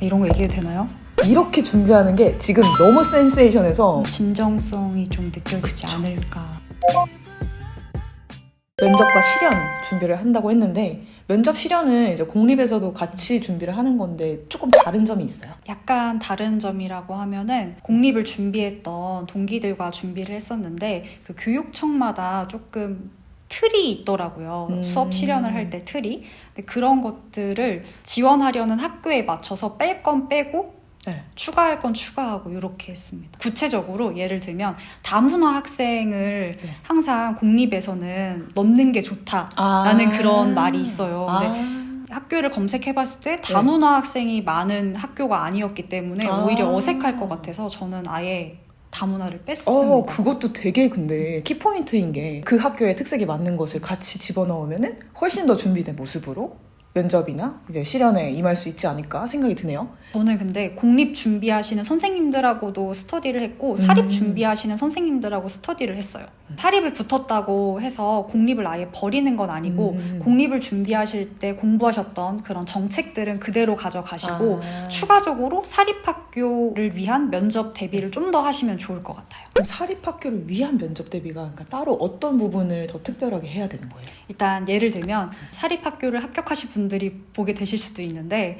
이런 거 얘기해도 되나요? 이렇게 준비하는 게 지금 너무 센세이션해서 진정성이 좀 느껴지지 않을까. 면접과 실연 준비를 한다고 했는데 면접 실연은 이제 공립에서도 같이 준비를 하는 건데 조금 다른 점이 있어요. 약간 다른 점이라고 하면은 공립을 준비했던 동기들과 준비를 했었는데 그 교육청마다 조금 틀이 있더라고요. 음. 수업 실현을 할 때 틀이. 근데 그런 것들을 지원하려는 학교에 맞춰서 뺄 건 빼고 네. 추가할 건 추가하고 이렇게 했습니다. 구체적으로 예를 들면 다문화 학생을 네. 항상 공립에서는 넣는 게 좋다라는 그런 말이 있어요. 근데 아. 학교를 검색해봤을 때 다문화 학생이 많은 학교가 아니었기 때문에 아. 오히려 어색할 것 같아서 저는 아예 다문화를 뺐습니다. 어, 그것도 되게 근데 키포인트인 게 그 학교의 특색에 맞는 것을 같이 집어넣으면은 훨씬 더 준비된 모습으로 면접이나 이제 실연에 임할 수 있지 않을까 생각이 드네요. 저는 근데 공립 준비하시는 선생님들하고도 스터디를 했고 사립 음. 준비하시는 선생님들하고 스터디를 했어요. 음. 사립을 붙었다고 해서 공립을 아예 버리는 건 아니고 음. 공립을 준비하실 때 공부하셨던 그런 정책들은 그대로 가져가시고 아. 추가적으로 사립학교를 위한 면접 대비를 좀 더 하시면 좋을 것 같아요. 그럼 사립학교를 위한 면접 대비가 그러니까 따로 어떤 부분을 더 특별하게 해야 되는 거예요? 일단 예를 들면 사립학교를 합격하신 분 들이 보게 되실 수도 있는데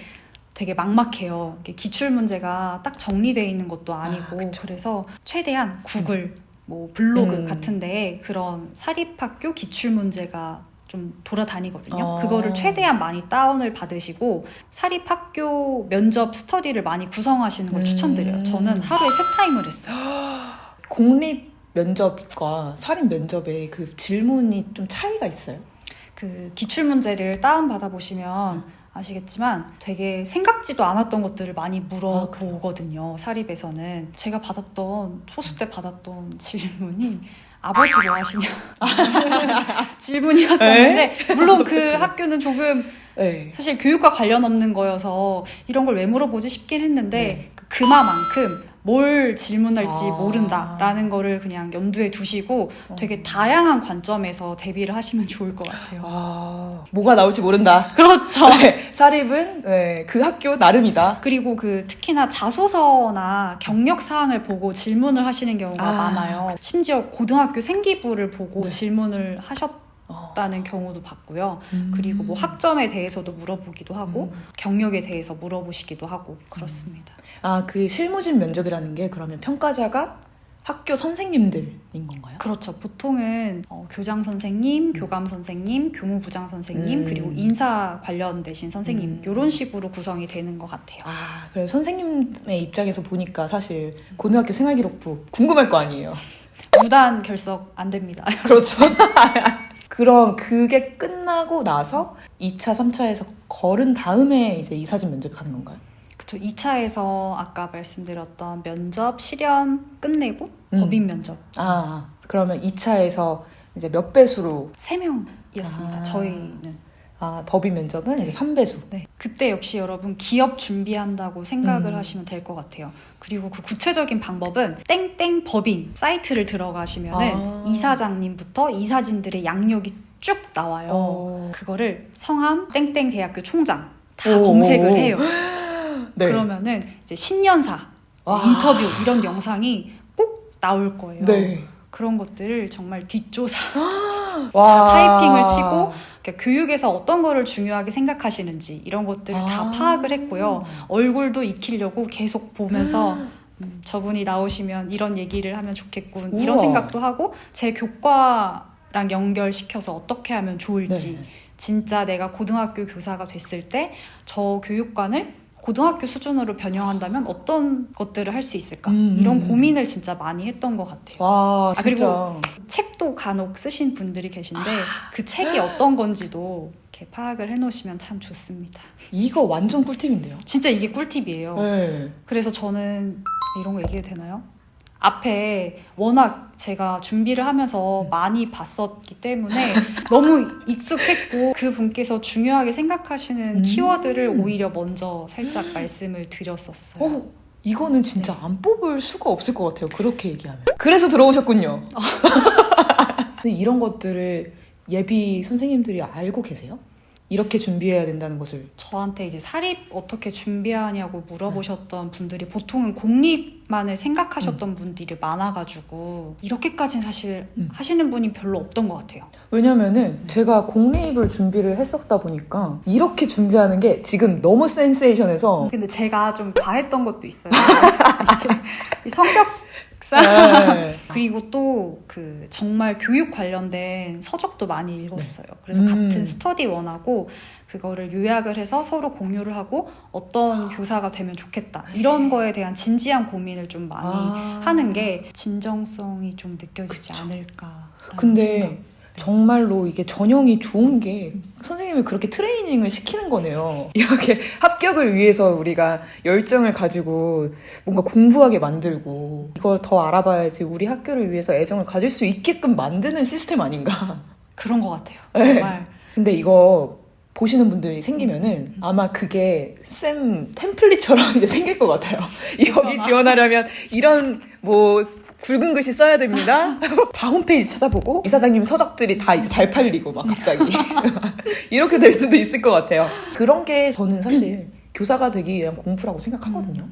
되게 막막해요. 기출 문제가 딱 정리되어 있는 것도 아니고 아. 그래서 최대한 구글, 뭐 블로그 음. 같은데 그런 사립학교 기출 문제가 좀 돌아다니거든요. 어. 그거를 최대한 많이 다운을 받으시고 사립학교 면접 스터디를 많이 구성하시는 걸 음. 추천드려요. 저는 하루에 세 타임을 했어요. 공립 면접과 사립 면접의 그 질문이 좀 차이가 있어요? 그 기출 문제를 다운 받아 보시면 아시겠지만 되게 생각지도 않았던 것들을 많이 아, 물어보거든요. 사립에서는. 제가 받았던 소수 때 받았던 질문이 아버지 뭐 하시냐? 질문이었었는데 물론 그 학교는 조금 네. 사실 교육과 관련 없는 거여서 이런 걸 왜 물어보지 싶긴 했는데 네. 그 그마만큼 뭘 질문할지 아. 모른다라는 거를 그냥 염두에 두시고 어. 되게 다양한 관점에서 대비를 하시면 좋을 것 같아요. 아, 뭐가 나올지 모른다. 그렇죠. 네, 사립은 네, 그 학교 나름이다. 그리고 그 특히나 자소서나 경력 사항을 보고 질문을 하시는 경우가 아. 많아요. 심지어 고등학교 생기부를 보고 네. 질문을 하셨 다는 어. 경우도 봤고요. 음. 그리고 뭐 학점에 대해서도 물어보기도 하고 음. 경력에 대해서 물어보시기도 하고 그렇습니다. 아, 그 실무진 면접이라는 게 그러면 평가자가 학교 선생님들인 건가요? 그렇죠. 보통은 어, 교장 선생님, 교감 선생님, 교무부장 선생님, 음. 그리고 인사 관련되신 선생님 음. 이런 식으로 구성이 되는 것 같아요. 아, 그래서 선생님의 입장에서 보니까 사실 고등학교 생활기록부 궁금할 거 아니에요. 무단 결석 안 됩니다. 그렇죠. 그럼 그게 끝나고 나서 2차, 3차에서 걸은 다음에 이제 이사진 면접 가는 건가요? 그쵸. 2차에서 아까 말씀드렸던 면접, 실현 끝내고 음. 법인 면접. 아, 그러면 2차에서 이제 몇 배수로 3명이었습니다. 아. 저희는. 아, 법인 면접은 이제 3배수. 네. 그때 역시 여러분 기업 준비한다고 생각을 음. 하시면 될 것 같아요. 그리고 그 구체적인 방법은 땡땡 법인 사이트를 들어가시면은 아. 이사장님부터 이사진들의 양력이 쭉 나와요. 어. 그거를 성함 땡땡 대학교 총장 다 오. 검색을 해요. 네. 그러면 이제 신년사 와. 인터뷰 이런 영상이 꼭 나올 거예요. 네. 그런 것들을 정말 뒷조사 와. 타이핑을 치고 그러니까 교육에서 어떤 거를 중요하게 생각하시는지 이런 것들을 다 아. 파악을 했고요. 얼굴도 익히려고 계속 보면서 음, 저분이 나오시면 이런 얘기를 하면 좋겠군 이런 우와. 생각도 하고 제 교과랑 연결시켜서 어떻게 하면 좋을지 네. 진짜 내가 고등학교 교사가 됐을 때 저 교육관을 고등학교 수준으로 변형한다면 어떤 것들을 할 수 있을까 음. 이런 고민을 진짜 많이 했던 것 같아요. 와, 아, 진짜. 책도 간혹 쓰신 분들이 계신데 아. 그 책이 어떤 건지도 이렇게 파악을 해놓으시면 참 좋습니다. 이거 완전 꿀팁인데요. 진짜 이게 꿀팁이에요. 네. 그래서 저는 이런 거 얘기해도 되나요? 앞에 워낙 제가 준비를 하면서 많이 봤었기 때문에 너무 익숙했고 그 분께서 중요하게 생각하시는 음. 키워드를 오히려 먼저 살짝 말씀을 드렸었어요. 어, 이거는 진짜 네. 안 뽑을 수가 없을 것 같아요. 그렇게 얘기하면. 그래서 들어오셨군요. 근데 이런 것들을 예비 선생님들이 알고 계세요? 이렇게 준비해야 된다는 것을 저한테 이제 사립 어떻게 준비하냐고 물어보셨던 분들이 보통은 공립만을 생각하셨던 분들이 많아가지고 이렇게까지는 사실 음. 하시는 분이 별로 없던 것 같아요. 왜냐면은 제가 공립을 준비를 했었다 보니까 이렇게 준비하는 게 지금 너무 센세이션해서 근데 제가 좀 과했던 것도 있어요. 성격 상 네. 그리고 또 그 정말 교육 관련된 서적도 많이 읽었어요. 그래서 음. 같은 스터디 원하고 그거를 요약을 해서 서로 공유를 하고 어떤 교사가 되면 좋겠다 이런 거에 대한 진지한 고민을 좀 많이 아. 하는 게 진정성이 좀 느껴지지. 않을까. 근데 정말로 이게 전형이 좋은 게 선생님이 그렇게 트레이닝을 시키는 거네요. 이렇게 합격을 위해서 우리가 열정을 가지고 뭔가 공부하게 만들고 이걸 더 알아봐야지 우리 학교를 위해서 애정을 가질 수 있게끔 만드는 시스템 아닌가. 그런 것 같아요. 네. 정말 근데 이거 보시는 분들이 생기면은 아마 그게 쌤 템플릿처럼 이제 생길 것 같아요. 여기? 지원하려면 이런 뭐 굵은 글씨 써야 됩니다. 다 홈페이지 찾아보고 이사장님 서적들이 다 이제 잘 팔리고 막 갑자기 이렇게 될 수도 있을 것 같아요. 그런 게 저는 사실 교사가 되기 위한 공부라고 생각하거든요.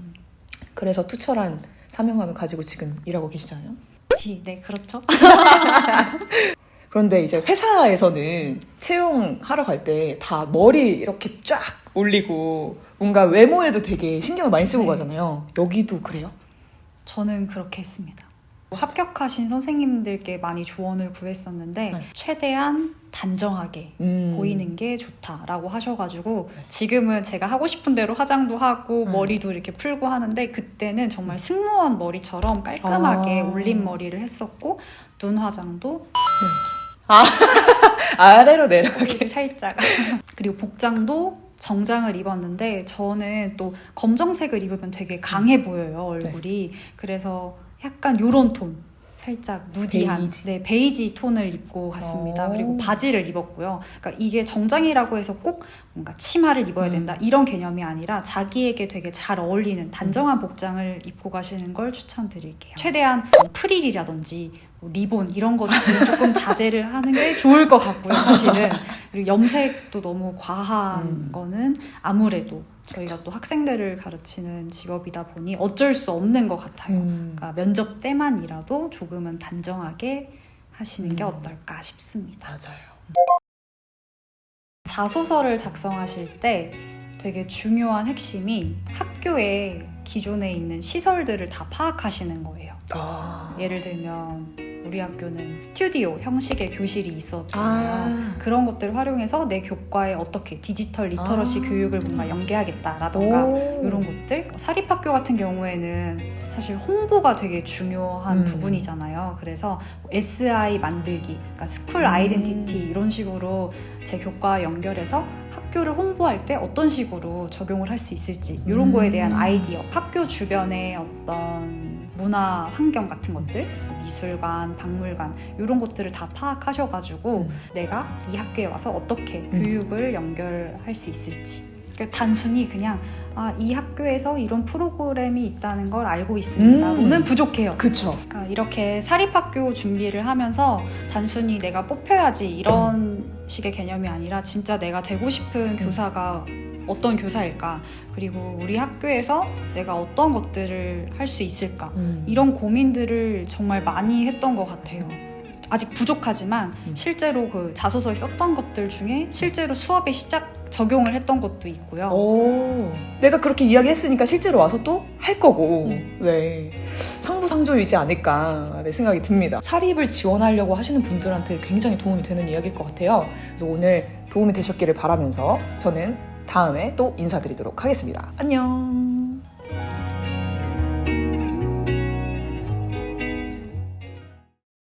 그래서 투철한 사명감을 가지고 지금 일하고 계시잖아요. 네 그렇죠. 그런데 이제 회사에서는 채용하러 갈 때 다 머리 이렇게 쫙 올리고 뭔가 외모에도 되게 신경을 많이 쓰고 네. 가잖아요. 여기도 그래요? 저는 그렇게 했습니다. 합격하신 선생님들께 많이 조언을 구했었는데 네. 최대한 단정하게 음. 보이는 게 좋다라고 하셔가지고 지금은 제가 하고 싶은 대로 화장도 하고 음. 머리도 이렇게 풀고 하는데 그때는 정말 승무원 머리처럼 깔끔하게 아. 올린 머리를 했었고 눈 화장도 아래로 내려가게. 살짝 그리고 복장도 정장을 입었는데 저는 또 검정색을 입으면 되게 강해 보여요 얼굴이 그래서 약간 요런 톤 살짝 누디한 베이지. 네 베이지 톤을 입고 갔습니다 오. 그리고 바지를 입었고요 그러니까 이게 정장이라고 해서 꼭 뭔가 치마를 입어야 음. 된다 이런 개념이 아니라 자기에게 되게 잘 어울리는 단정한 복장을 입고 가시는 걸 추천드릴게요 최대한 뭐 프릴이라든지 뭐 리본 이런 것들은 조금 자제를 하는 게 좋을 것 같고요 사실은 그리고 염색도 너무 과한 음. 거는 아무래도 저희가 또 학생들을 가르치는 직업이다 보니 어쩔 수 없는 것 같아요 음. 그러니까 면접 때만이라도 조금은 단정하게 하시는 게 음. 어떨까 싶습니다 맞아요. 자소서를 작성하실 때 되게 중요한 핵심이 학교에 기존에 있는 시설들을 다 파악하시는 거예요 아. 예를 들면 우리 학교는 스튜디오 형식의 교실이 있었잖아요. 아. 그런 것들을 활용해서 내 교과에 어떻게 디지털 리터러시 아. 교육을 뭔가 연계하겠다라던가 오. 이런 것들 사립학교 같은 경우에는 사실 홍보가 되게 중요한 음. 부분이잖아요. 그래서 SI 만들기, 그러니까 스쿨 음. 아이덴티티 이런 식으로 제 교과와 연결해서 학교를 홍보할 때 어떤 식으로 적용을 할 수 있을지 이런 거에 대한 음. 아이디어, 학교 주변의 어떤 문화 환경 같은 것들, 미술관, 박물관 이런 것들을 다 파악하셔가지고 음. 내가 이 학교에 와서 어떻게 음. 교육을 연결할 수 있을지. 그러니까 단순히 그냥 아, 이 학교에서 이런 프로그램이 있다는 걸 알고 있습니다로는 음. 부족해요. 그쵸. 그러니까 이렇게 사립학교 준비를 하면서 단순히 내가 뽑혀야지 이런 식의 개념이 아니라 진짜 내가 되고 싶은 교사가 어떤 교사일까 그리고 우리 학교에서 내가 어떤 것들을 할 수 있을까 음. 이런 고민들을 정말 많이 했던 것 같아요. 아직 부족하지만 음. 실제로 그 자소서에 썼던 것들 중에 실제로 수업에 시작 적용을 했던 것도 있고요. 오, 내가 그렇게 이야기했으니까 실제로 와서 또 할 거고, 음. 네. 상부상조이지 않을까 네, 생각이 듭니다. 사립을 지원하려고 하시는 분들한테 굉장히 도움이 되는 이야기일 것 같아요. 그래서 오늘 도움이 되셨기를 바라면서 저는 다음에 또 인사드리도록 하겠습니다. 안녕.